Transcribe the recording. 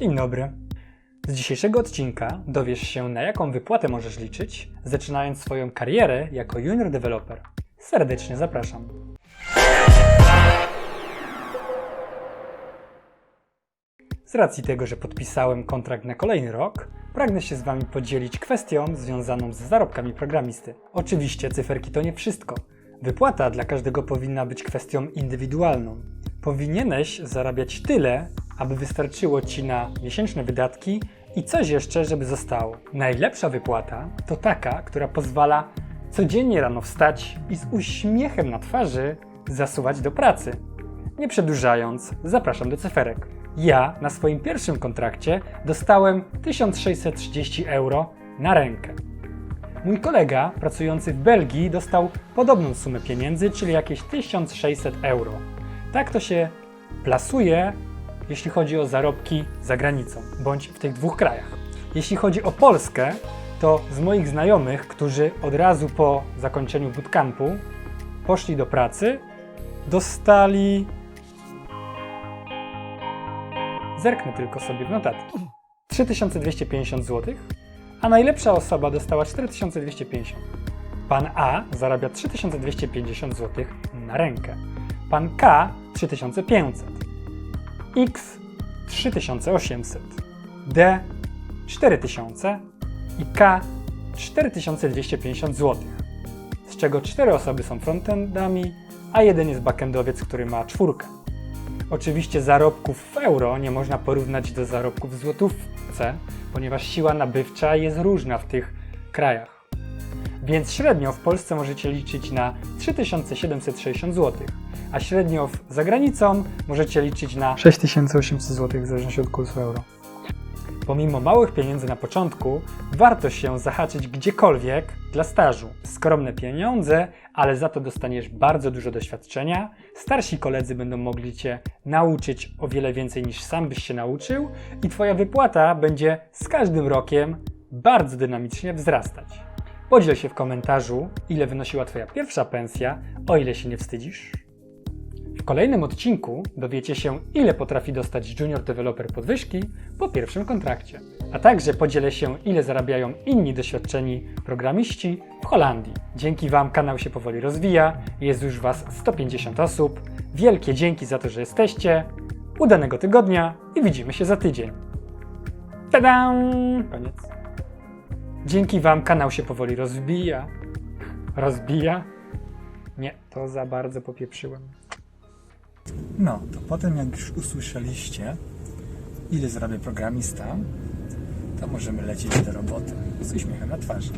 Dzień dobry. Z dzisiejszego odcinka dowiesz się, na jaką wypłatę możesz liczyć, zaczynając swoją karierę jako junior developer. Serdecznie zapraszam. Z racji tego, że podpisałem kontrakt na kolejny rok, pragnę się z Wami podzielić kwestią związaną z zarobkami programisty. Oczywiście cyferki to nie wszystko. Wypłata dla każdego powinna być kwestią indywidualną. Powinieneś zarabiać tyle, aby wystarczyło Ci na miesięczne wydatki i coś jeszcze, żeby zostało. Najlepsza wypłata to taka, która pozwala codziennie rano wstać i z uśmiechem na twarzy zasuwać do pracy. Nie przedłużając, zapraszam do cyferek. Ja na swoim pierwszym kontrakcie dostałem 1630 euro na rękę. Mój kolega pracujący w Belgii dostał podobną sumę pieniędzy, czyli jakieś 1600 euro. Tak to się plasuje, jeśli chodzi o zarobki za granicą, bądź w tych dwóch krajach. Jeśli chodzi o Polskę, to z moich znajomych, którzy od razu po zakończeniu bootcampu poszli do pracy, dostali Zerknę tylko sobie w notatki. 3250 zł, a najlepsza osoba dostała 4250. Pan A zarabia 3250 zł na rękę. Pan K 3500. X 3800. D 4000 i K 4250 zł. Z czego 4 osoby są frontendami, a jeden jest backendowiec, który ma czwórkę. Oczywiście zarobków w euro nie można porównać do zarobków w złotówce, ponieważ siła nabywcza jest różna w tych krajach. Więc średnio w Polsce możecie liczyć na 3760 zł, a średnio za granicą możecie liczyć na 6800 zł w zależności od kursu euro. Pomimo małych pieniędzy na początku, warto się zahaczyć gdziekolwiek dla stażu. Skromne pieniądze, ale za to dostaniesz bardzo dużo doświadczenia. Starsi koledzy będą mogli Cię nauczyć o wiele więcej niż sam byś się nauczył, i Twoja wypłata będzie z każdym rokiem bardzo dynamicznie wzrastać. Podziel się w komentarzu, ile wynosiła Twoja pierwsza pensja, o ile się nie wstydzisz. W kolejnym odcinku dowiecie się, ile potrafi dostać junior developer podwyżki po pierwszym kontrakcie. A także podzielę się, ile zarabiają inni doświadczeni programiści w Holandii. Dzięki Wam kanał się powoli rozwija, jest już Was 150 osób. Wielkie dzięki za to, że jesteście. Udanego tygodnia i widzimy się za tydzień. Tada! Koniec. Dzięki Wam kanał się powoli rozwija. Rozbija? Nie, to za bardzo popieprzyłem. No, to potem jak już usłyszeliście, ile zarabia programista, to możemy lecieć do roboty z uśmiechem na twarzy.